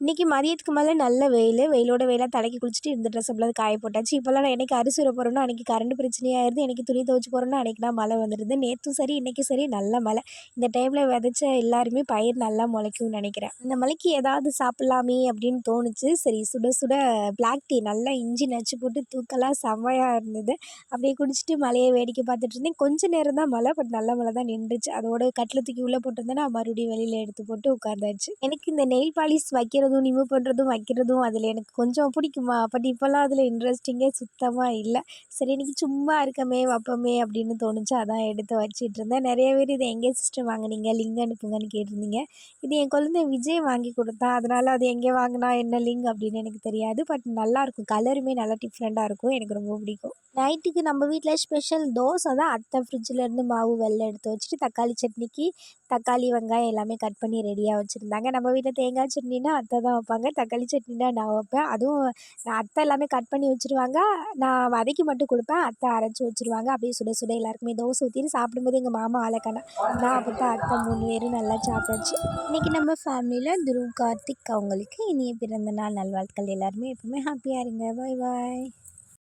இன்றைக்கி மதியத்துக்கு மேலே நல்ல வெயில். வெயிலோட வெயிலாக தலைக்கு குளிச்சுட்டு இந்த ட்ரெஸ் அப்படிலாம் காய போட்டாச்சு. இப்போல்லாம் நான் என்றைக்கு அரிசி ஊற அன்றைக்கி கரண்ட் பிரச்சனையாயிருது எனக்கு துணி துவச்சி போகிறேனோ அன்றைக்கி நான் மழை வந்துடுது. நேற்றும் சரி இன்றைக்கும் சரி நல்ல மழை. இந்த டைமில் விதைச்ச எல்லாருமே பயிர் நல்லா முளைக்கும்னு நினைக்கிறேன். இந்த மலைக்கு ஏதாவது சாப்பிட்லாமே அப்படின்னு தோணுச்சு. சரி சுட சுட பிளாக் டீ நல்லா இஞ்சி நச்சு போட்டு தூக்கலாக செம்மையாக இருந்தது. அப்படியே குடிச்சிட்டு மழையை வேடிக்கை பார்த்துட்டு இருந்தேன். கொஞ்ச நேரம் தான் மழை பட் நல்ல மழை தான் நின்றுச்சு. அதோட கட்டில் தூக்கி உள்ளே போட்டிருந்தேன்னா மறுபடியும் வெளியில் எடுத்து போட்டு உட்காந்தாச்சு எனக்கு இந்த நெயில் பாலிஷ் வைக்கிறதும் ரிமூவ் பண்ணுறதும் வைக்கிறதும் அதில் எனக்கு கொஞ்சம் பிடிக்குமா? பட் இப்போல்லாம் அதில் இன்ட்ரெஸ்டிங்கே சுத்தமாக இல்லை. சரி இன்னைக்கு சும்மா இருக்கமே வைப்போமே அப்படின்னு தோணுச்சு. அதான் எடுத்து வச்சிட்டு இருந்தேன். நிறைய பேர் இதை எங்கே சிஸ்டர் வாங்குனீங்க? லிங்க் அனுப்புங்கன்னு கேட்டிருந்தீங்க. இது என் குழந்தை விஜய் வாங்கி கொடுத்தான் அதனால் அது எங்கே வாங்கினா என்ன லிங்க் அப்படின்னு எனக்கு தெரியாது. பட் நல்லாயிருக்கும். கலருமே நல்லா டிஃப்ரெண்ட்டாக இருக்கும். எனக்கு ரொம்ப பிடிக்கும். நைட்டுக்கு நம்ம வீட்டில் ஸ்பெஷல் தோசை தான். அத்தை ஃப்ரிட்ஜிலேருந்து மாவு வெள்ளை எடுத்து வச்சுட்டு தக்காளி சட்னிக்கு தக்காளி வெங்காயம் எல்லாமே கட் பண்ணி ரெடியாக வச்சுருந்தாங்க. நம்ம வீட்டில் தேங்காய் சட்னினா அத்தை அத்தை தான் வைப்பாங்க. தக்காளி சட்னினா நான் வைப்பேன். அதுவும் நான் அத்தை எல்லாமே கட் பண்ணி வச்சுருவாங்க. நான் வதக்கி மட்டும் கொடுப்பேன். அத்தை அரைச்சி வச்சுருவாங்க. அப்படியே சுட சுட எல்லாருக்குமே தோசை ஊற்றிட்டு சாப்பிடும்போது எங்கள் மாமா ஆலக்கானா நான் அப்போ தான் அத்தை மூணு பேரும் நல்லா சாப்பிட்டாச்சு. இன்றைக்கி நம்ம ஃபேமிலியில் துருவ் கார்த்திக் அவங்களுக்கு இனிய பிறந்த நாள் நல்வாழ்த்துக்கள். எல்லாருமே எப்பவுமே ஹாப்பியாக இருங்க. பாய் பாய்